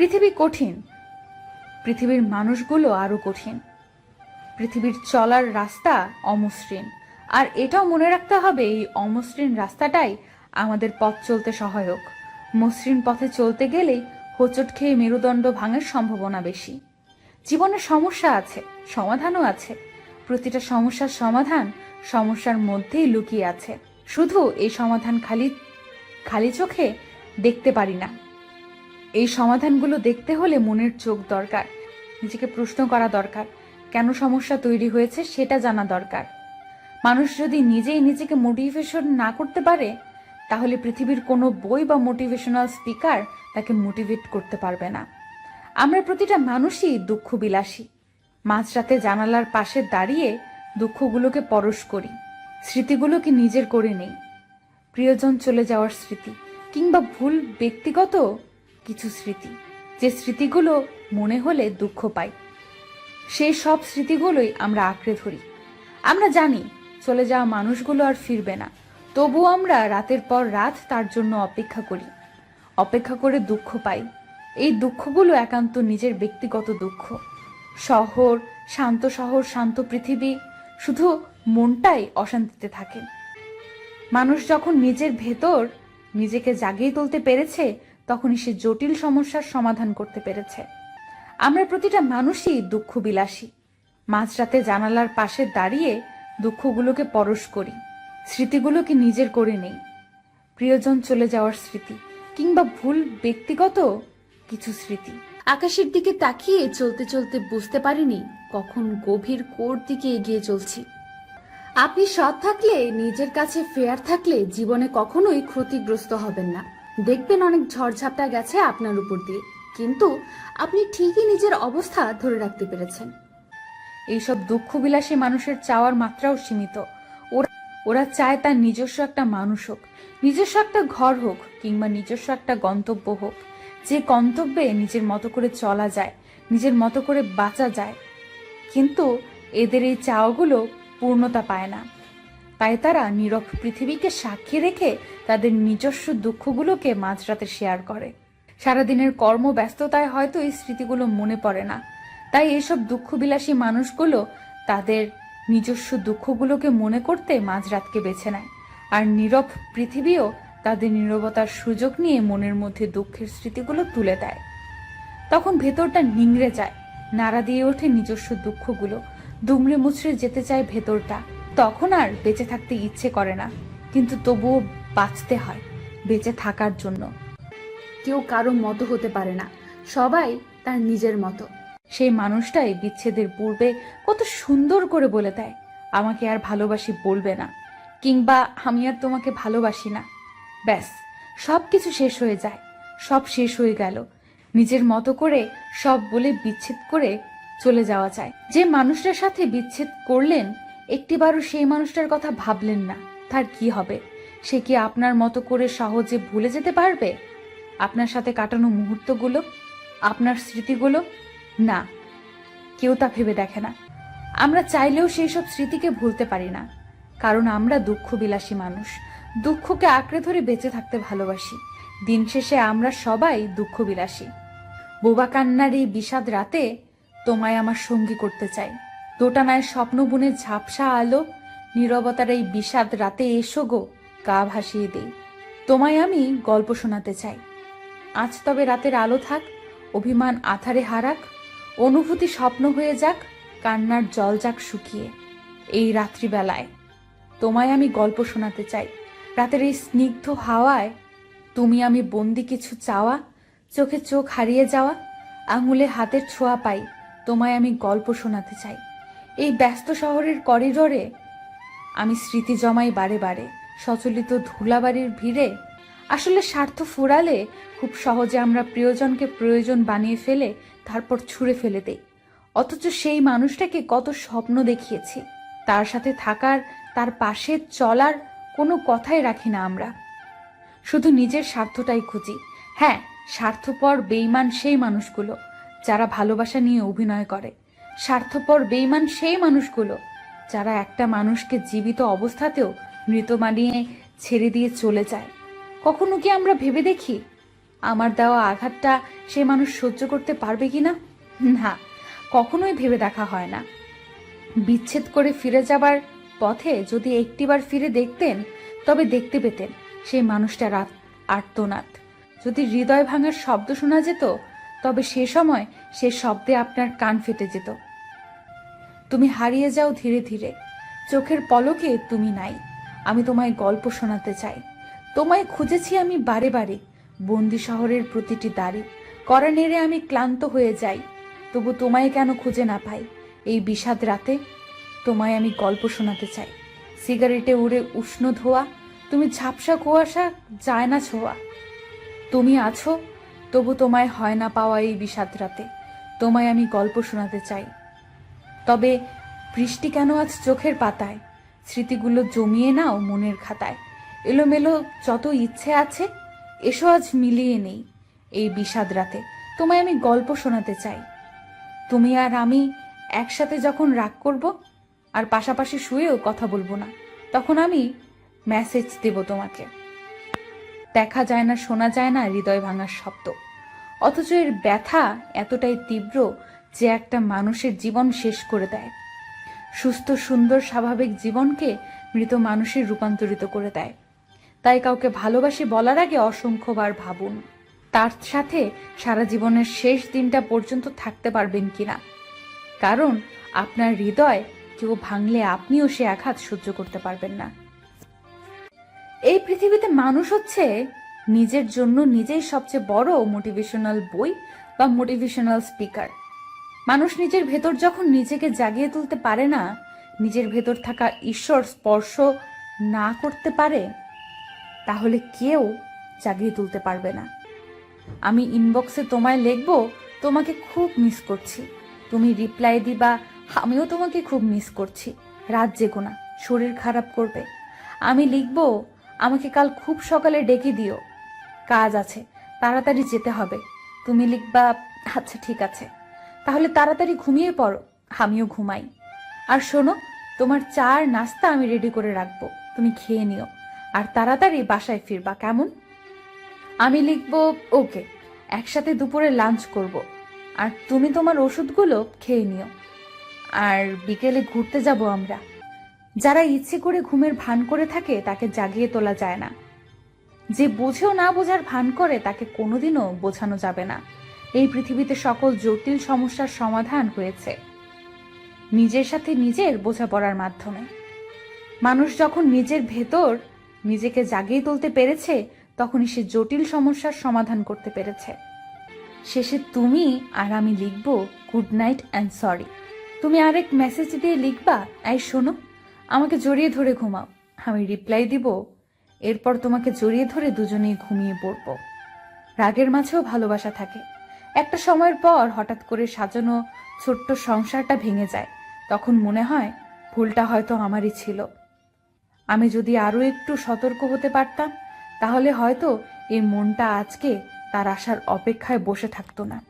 পৃথিবী কঠিন, পৃথিবীর মানুষগুলো আরও কঠিন। পৃথিবীর চলার রাস্তা অমসৃণ। আর এটাও মনে রাখতে হবে, এই অমসৃণ রাস্তাটাই আমাদের পথ চলতে সহায়ক। মসৃণ পথে চলতে গেলেই হোঁচট খেয়ে মেরুদণ্ড ভাঙার সম্ভাবনা বেশি। জীবনে সমস্যা আছে, সমাধানও আছে। প্রতিটা সমস্যার সমাধান সমস্যার মধ্যেই লুকিয়ে আছে। শুধু এই সমাধান খালি খালি চোখে দেখতে পারি না। এই সমাধানগুলো দেখতে হলে মনের চোখ দরকার, নিজেকে প্রশ্ন করা দরকার, কেন সমস্যা তৈরি হয়েছে সেটা জানা দরকার। মানুষ যদি নিজেই নিজেকে মোটিভেশন না করতে পারে, তাহলে পৃথিবীর কোনো বই বা মোটিভেশনাল স্পিকার তাকে মোটিভেট করতে পারবে না। আমরা প্রতিটা মানুষই দুঃখ বিলাসী মাঝরাতে জানালার পাশে দাঁড়িয়ে দুঃখগুলোকে পরশ করি, স্মৃতিগুলোকে নিজের করে নেই। প্রিয়জন চলে যাওয়ার স্মৃতি কিংবা ভুল ব্যক্তিগত কিছু স্মৃতি। যে স্মৃতিগুলো মনে হলে দুঃখ পাই। সেই সব স্মৃতিগুলোই আমরা আঁকড়ে ধরি। আমরা জানি, চলে যাওয়া মানুষগুলো আর ফিরবে না। তবুও আমরা রাতের পর রাত তার জন্য অপেক্ষা করি। অপেক্ষা করে দুঃখ পাই। এই দুঃখগুলো একান্ত নিজের ব্যক্তিগত দুঃখ। শহর, শান্ত শহর, শান্ত পৃথিবী, শুধু মনটাই অশান্তিতে থাকে। মানুষ যখন নিজের ভেতর নিজেকে জাগিয়ে তুলতে পেরেছে তখনই সে জটিল সমস্যার সমাধান করতে পেরেছে। আমরা প্রতিটা মানুষই দুঃখ বিলাসী মাঝরাতে জানালার পাশে দাঁড়িয়ে দুঃখগুলোকে পরশ করি, স্মৃতিগুলোকে নিজের করে নেই। প্রিয়জন চলে যাওয়ার স্মৃতি, কিংবা ভুল ব্যক্তিগত কিছু স্মৃতি। আকাশের দিকে তাকিয়ে চলতে চলতে বুঝতে পারিনি কখন গভীর কোর দিকে এগিয়ে চলছি। আপনি সৎ থাকলে, নিজের কাছে ফেয়ার থাকলে জীবনে কখনোই ক্ষতিগ্রস্ত হবেন না। দেখবেন অনেক ঝড়ঝাপটা গেছে আপনার উপর দিয়ে। কিন্তু আপনি ঠিকই নিজের অবস্থা ধরে রাখতে পেরেছেন। এইসব দুঃখ দুঃখবিলাসী মানুষের চাওয়ার মাত্রাও সীমিত। ওরা ওরা চায় তার নিজস্ব একটা মানুষ হোক, নিজস্ব একটা ঘর হোক কিংবা নিজস্ব একটা গন্তব্য হোক। যে গন্তব্যে নিজের মতো করে চলা যায়, নিজের মতো করে বাঁচা যায়। কিন্তু এদের এই চাওয়াগুলো পূর্ণতা পায় না। তাই তারা নীরব পৃথিবীকে সাক্ষী রেখে তাদের নিজস্ব দুঃখগুলোকে মাঝরাতে শেয়ার করে। সারাদিনের কর্মব্যস্ততায় হয়তো এই স্মৃতিগুলো মনে পড়ে না। তাই এসব দুঃখবিলাসী মানুষগুলো তাদের নিজস্ব দুঃখগুলোকে মনে করতে মাঝরাতকে বেছে নেয়। আর নীরব পৃথিবীও তাদের নীরবতার সুযোগ নিয়ে মনের মধ্যে দুঃখের স্মৃতিগুলো তুলে দেয়। তখন ভেতরটা নিংড়ে যায়, নাড়া দিয়ে ওঠে নিজস্ব দুঃখগুলো। দুমড়ে মুচড়ে যেতে চায় ভেতরটা। তখন আর বেঁচে থাকতে ইচ্ছে করে না। কিন্তু তবুও বাঁচতে হয়, বেঁচে থাকার জন্য। কেউ কারও মতো হতে পারে না, সবাই তার নিজের মতো। সেই মানুষটাই বিচ্ছেদের পূর্বে কত সুন্দর করে বলে দেয়, আমাকে আর ভালোবাসি বলবে না, কিংবা আমি আর তোমাকে ভালোবাসি না। ব্যাস সব কিছু শেষ হয়ে যায়, সব শেষ হয়ে গেল। নিজের মতো করে সব বলে বিচ্ছেদ করে চলে যাওয়া যায়। যে মানুষটার সাথে বিচ্ছেদ করলেন একটিবারও সেই মানুষটার কথা ভাবলেন না। তার কি হবে? সে কি আপনার মতো করে সহজে ভুলে যেতে পারবে? আপনার সাথে কাটানো মুহূর্তগুলো? আপনার স্মৃতিগুলো? না, কেউ তা ভেবে দেখে না। আমরা চাইলেও সেই সব স্মৃতিকে ভুলতে পারি না, কারণ আমরা দুঃখ বিলাসী মানুষ। দুঃখকে আঁকড়ে ধরে বেঁচে থাকতে ভালোবাসি। দিন শেষে আমরা সবাই দুঃখ বিলাসী বোবা কান্নার এই বিষাদ রাতে তোমায় আমার সঙ্গী করতে চাই। দোটানায় স্বপ্ন বুনে ঝাপসা আলো, নীরবতার এই বিষাদ রাতে এসো গো, গা ভাসিয়ে দেই তোমায় আমি গল্প শোনাতে চাই। আজ তবে রাতের আলো থাক, অভিমান আথারে হারাক, অনুভূতি স্বপ্ন হয়ে যাক, কান্নার জল যাক শুকিয়ে। এই রাত্রিবেলায় তোমায় আমি গল্প শোনাতে চাই। রাতের এই স্নিগ্ধ হাওয়ায় তুমি আমি বন্দি কিছু চাওয়া, চোখে চোখ হারিয়ে যাওয়া, আঙুলে হাতের ছোঁয়া পাই, তোমায় আমি গল্প শোনাতে চাই। এই ব্যস্ত শহরের করিডরে? আমি স্মৃতি জমাই বারে বারে, সচলিত ধুলাবাড়ির ভিড়ে। আসলে স্বার্থ ফুরালে খুব সহজে আমরা প্রিয়জনকে প্রয়োজন বানিয়ে ফেলে, তারপর ছুঁড়ে ফেলে দেই। অথচ সেই মানুষটাকে কত স্বপ্ন দেখিয়েছি। তার সাথে থাকার, তার পাশে চলার কোনো কথাই রাখি না আমরা। শুধু নিজের স্বার্থটাই খুঁজি। হ্যাঁ স্বার্থপর বেইমান সেই মানুষগুলো, যারা ভালোবাসা নিয়ে অভিনয় করে। স্বার্থপর বেইমান সেই মানুষগুলো যারা একটা মানুষকে জীবিত অবস্থাতেও মৃত মানিয়ে ছেড়ে দিয়ে চলে যায়। কখনো কি আমরা ভেবে দেখি আমার দেওয়া আঘাতটা সে মানুষ সহ্য করতে পারবে কি না? না, কখনোই ভেবে দেখা হয় না। বিচ্ছেদ করে ফিরে যাবার পথে যদি একটিবার ফিরে দেখতেন, তবে দেখতে পেতেন সেই মানুষটা রাত আর্তনাদ। যদি হৃদয় ভাঙার শব্দ শোনা যেত, তবে সে সময় সে শব্দে আপনার কান ফেটে যেত। তুমি হারিয়ে যাও ধীরে ধীরে। চোখের পলকে তুমি নাই। আমি তোমায় গল্প শোনাতে চাই। তোমায় খুঁজেছি আমি বারে বারে। বন্দি শহরের প্রতিটি দ্বারে করা নেড়ে আমি ক্লান্ত হয়ে যাই। তবু তোমায় কেন খুঁজে না পাই? এই বিষাদ রাতে তোমায় আমি গল্প শোনাতে চাই। সিগারেটে উড়ে উষ্ণ ধোয়া। তুমি ঝাপসা কুয়াশা, যায় না ছোঁয়া। তুমি আছো, তবু তোমায় হয় না পাওয়া এই বিষাদ রাতে। তোমায় আমি গল্প শোনাতে চাই। তবে বৃষ্টি কেন আজ চোখের পাতায়? স্মৃতিগুলো জমিয়ে নাও মনের খাতায়। এলোমেলো যত ইচ্ছে আছে, এসো আজ মিলিয়ে নেই এই বিষাদ রাতে। তোমায় আমি গল্প শোনাতে চাই। তুমি আর আমি একসাথে যখন রাগ করব, আর পাশাপাশি শুয়েও কথা বলব না, তখন আমি মেসেজ দেব তোমাকে। দেখা যায় না, শোনা যায় না হৃদয় ভাঙার শব্দ। অথচ এর ব্যথা এতটাই তীব্র যে একটা মানুষের জীবন শেষ করে দেয়। সুস্থ, সুন্দর, স্বাভাবিক জীবনকে মৃত মানুষের রূপান্তরিত করে দেয়। তাই কাউকে ভালোবাসি বলার আগে অসংখ্যবার ভাবুন, তার সাথে সারা জীবনের শেষ দিনটা পর্যন্ত থাকতে পারবেন কিনা। কারণ আপনার হৃদয় কেউ ভাঙলে আপনিও সে আঘাত সহ্য করতে পারবেন না। এই পৃথিবীতে মানুষ হচ্ছে নিজের জন্য নিজেই সবচেয়ে বড় মোটিভেশনাল বই বা মোটিভেশনাল স্পিকার মানুষ নিজের ভেতর যখন নিজেকে জাগিয়ে তুলতে পারে না, নিজের ভেতর থাকা ঈশ্বর স্পর্শ না করতে পারে, তাহলে কেউ জাগিয়ে তুলতে পারবে না। আমি ইনবক্সে তোমায় লিখব, তোমাকে খুব মিস করছি। তুমি রিপ্লাই দিবা, আমিও তোমাকে খুব মিস করছি। রাত জেগো না, শরীর খারাপ করবে। আমি লিখব, আমাকে কাল খুব সকালে ডেকে দিও। কাজ আছে, তাড়াতাড়ি যেতে হবে। তুমি লিখবা আচ্ছা ঠিক আছে। তাহলে তাড়াতাড়ি ঘুমিয়ে পড়ো। আমিও ঘুমাই। আর শোনো, তোমার চা আর নাস্তা আমি রেডি করে রাখব। তুমি খেয়ে নিও। আর তাড়াতাড়ি বাসায় ফিরবা, কেমন? আমি লিখব, ওকে, একসাথে দুপুরে লাঞ্চ করব। আর তুমি তোমার ওষুধগুলো খেয়ে নিও। আর বিকেলে ঘুরতে যাব আমরা। যারা ইচ্ছে করে ঘুমের ভান করে থাকে, তাকে জাগিয়ে তোলা যায় না। যে বোঝেও না বোঝার ভান করে, তাকে কোনোদিনও বোঝানো যাবে না। এই পৃথিবীতে সকল জটিল সমস্যার সমাধান হয়েছে। নিজের সাথে নিজের বোঝাপড়ার মাধ্যমে। মানুষ যখন নিজের ভেতর নিজেকে জাগিয়ে তুলতে পেরেছে, তখনই সে জটিল সমস্যার সমাধান করতে পেরেছে। শেষে তুমি আর আমি লিখব, গুড নাইট অ্যান্ড সরি। তুমি আরেক মেসেজ দিয়ে লিখবা, এই শোনো, আমাকে জড়িয়ে ধরে ঘুমাও। আমি রিপ্লাই দিব, এরপর তোমাকে জড়িয়ে ধরে দুজনেই ঘুমিয়ে পড়ব। রাগের মাঝেও ভালোবাসা থাকে। একটা সময়ের পর হঠাৎ করে সাজানো ছোট্ট সংসারটা ভেঙে যায়। তখন মনে হয় ভুলটা হয়তো আমারই ছিল। আমি যদি আরও একটু সতর্ক হতে পারতাম, তাহলে হয়তো এই মনটা আজকে তার আসার অপেক্ষায় বসে থাকতো না।